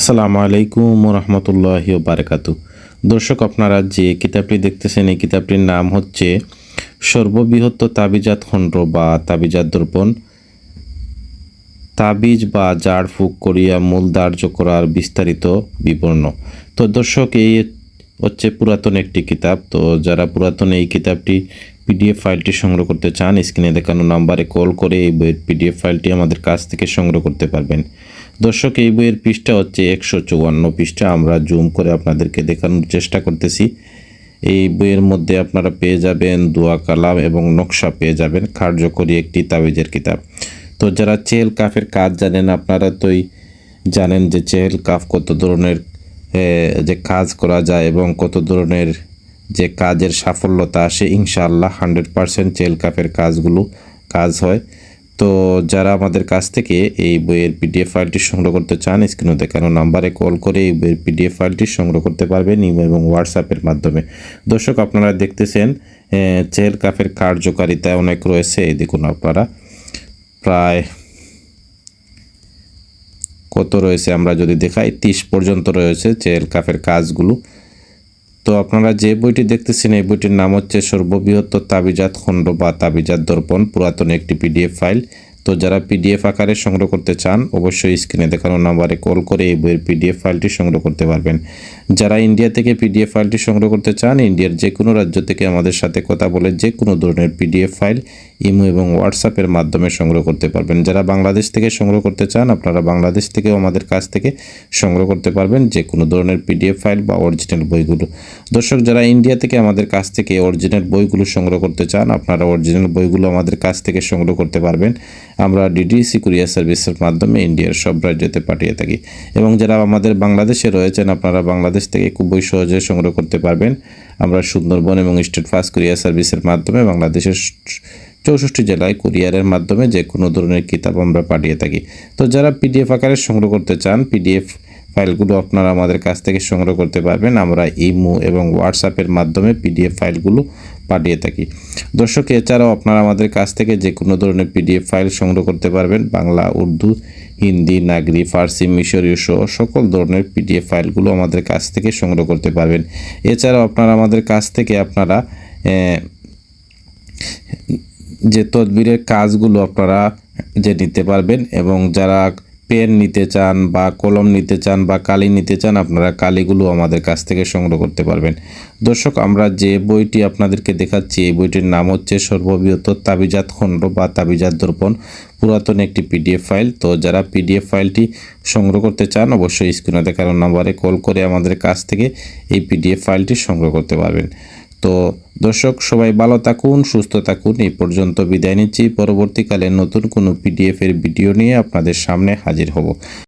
আসসালামু আলাইকুম রহমতুল্লাহ বারকাতু দর্শক, আপনারা যে কিতাবটি দেখতেছেন, এই কিতাবটির নাম হচ্ছে সর্ববৃহৎ তাবিজাত খণ্ড বা তাবিজাত দর্পণ। তাবিজ বা জাড় ফুক করিয়া মূল ধার্য করার বিস্তারিত বিবর্ণ। তো দর্শক, এই হচ্ছে পুরাতন একটি কিতাব। তো যারা পুরাতন এই কিতাবটি পিডিএফ ফাইলটি সংগ্রহ করতে চান, স্ক্রিনে দেখানো নাম্বারে কল করে এই বইয়ের পিডিএফ ফাইলটি আমাদের কাছ থেকে সংগ্রহ করতে পারবেন। দর্শক, এই বইয়ের পৃষ্ঠা হচ্ছে একশো চুয়ান্ন পৃষ্ঠা। আমরা জুম করে আপনাদেরকে দেখানোর চেষ্টা করতেছি। এই বইয়ের মধ্যে আপনারা পেয়ে যাবেন দোয়া কালাম এবং নকশা পেয়ে যাবেন, কার্যকরী একটি তাবিজের কিতাব। তো যারা চেল কাফের কাজ জানেন, আপনারা তোই জানেন যে চেল কাফ কত ধরনের যে কাজ করা যায় এবং কত ধরনের যে কাজের সাফল্যতা আসে, ইনশাআল্লাহ হান্ড্রেড পারসেন্ট চেল কাফের কাজগুলো কাজ হয়। তো যারা আমাদের কাছ থেকে এই বইয়ের পিডিএফ ফাইলটি সংগ্রহ করতে চান স্ক্রিনে দেখানো নাম্বারে কল করে এই বইয়ের পিডিএফ ফাইলটি সংগ্রহ করতে পারবেন এবং হোয়াটসঅ্যাপের মাধ্যমে। দর্শক, আপনারা দেখতেছেন চেল কাফের কার্যকারিতা অনেক রয়েছে দেখুন আপনারা। প্রায় কত রয়েছে আমরা যদি দেখাই, তিরিশ পর্যন্ত রয়েছে চেল কাফের কাজগুলো। তো আপনারা যে বইটি দেখতেছেন, এই বইটির নাম হচ্ছে সর্ববৃহৎ তাবিজাত খণ্ড বা তাবিজাত দর্পণ, পুরাতন একটি পিডিএফ ফাইল। তো যারা পিডিএফ আকারে সংগ্রহ করতে চান, অবশ্যই স্ক্রিনে দেখানো নাম্বারে কল করে এই বইয়ের পিডিএফ ফাইলটি সংগ্রহ করতে পারবেন। যারা ইন্ডিয়া থেকে পিডিএফ ফাইলটি সংগ্রহ করতে চান ইন্ডিয়ার যে কোনো রাজ্য থেকে আমাদের সাথে কথা বলে যে কোনো ধরনের পিডিএফ ফাইল ইমো এবং হোয়াটসঅ্যাপের মাধ্যমে সংগ্রহ করতে পারবেন। যারা বাংলাদেশ থেকে সংগ্রহ করতে চান, আপনারা বাংলাদেশ থেকেও আমাদের কাছ থেকে সংগ্রহ করতে পারবেন যে কোনো ধরনের পিডিএফ ফাইল বা অরিজিনাল বইগুলো। দর্শক, যারা ইন্ডিয়া থেকে আমাদের কাছ থেকে অরিজিনাল বইগুলো সংগ্রহ করতে চান, আপনারা অরিজিনাল বইগুলো আমাদের কাছ থেকে সংগ্রহ করতে পারবেন। আমরা ডিডিসি কুরিয়ার সার্ভিসের মাধ্যমে ইন্ডিয়ার সব রাজ্যতে পাঠিয়ে থাকি। এবং যারা আমাদের বাংলাদেশে রয়েছেন, আপনারা বাংলাদেশ থেকে খুবই সহজে সংগ্রহ করতে পারবেন। আমরা সুন্দরবন এবং স্টেট ফাস্ট কুরিয়ার সার্ভিসের মাধ্যমে বাংলাদেশের চৌষট্টি জেলায় কুরিয়ারের মাধ্যমে যে কোনো ধরনের কিতাব আমরা পাঠিয়ে থাকি। তো যারা পিডিএফ আকারে সংগ্রহ করতে চান পিডিএফ ফাইলগুলো আপনারা আমাদের কাছ থেকে সংগ্রহ করতে পারবেন। আমরা ইমো এবং হোয়াটসঅ্যাপের মাধ্যমে পিডিএফ ফাইলগুলো পাঠিয়ে থাকি। দর্শক, এছাড়াও আপনারা আমাদের কাছ থেকে যে কোনো ধরনের পিডিএফ ফাইল সংগ্রহ করতে পারবেন। বাংলা, উর্দু, হিন্দি, নাগরি, ফার্সি, মিশরীয় সহ সকল ধরনের পিডিএফ ফাইলগুলো আমাদের কাছ থেকে সংগ্রহ করতে পারবেন। এছাড়াও আপনারা আমাদের কাছ থেকে আপনারা যে তদবিরের কাজগুলো আপনারা যে নিতে পারবেন এবং যারা পেন নিতে চান বা কলম নিতে চান বা কালি নিতে চান, আপনারা কালিগুলো আমাদের কাছ থেকে সংগ্রহ করতে পারবেন। দর্শক, আমরা যে বইটি আপনাদেরকে দেখাচ্ছি, এই বইটির নাম হচ্ছে সর্ববৃহৎ তাবিজাত খণ্ড বা তাবিজাত দর্পণ, পুরাতন একটি পিডিএফ ফাইল। তো যারা পিডিএফ ফাইলটি সংগ্রহ করতে চান, অবশ্যই স্ক্রিনে দেখানো নাম্বারে কল করে আমাদের কাছ থেকে এই পিডিএফ ফাইলটি সংগ্রহ করতে পারবেন। তো দর্শক, সবাই ভালো থাকুন, সুস্থ থাকুন। এই পর্যন্ত বিদায় নিচ্ছি। পরবর্তীকালে নতুন কোনো পিডিএফ এর ভিডিও নিয়ে আপনাদের সামনে হাজির হব।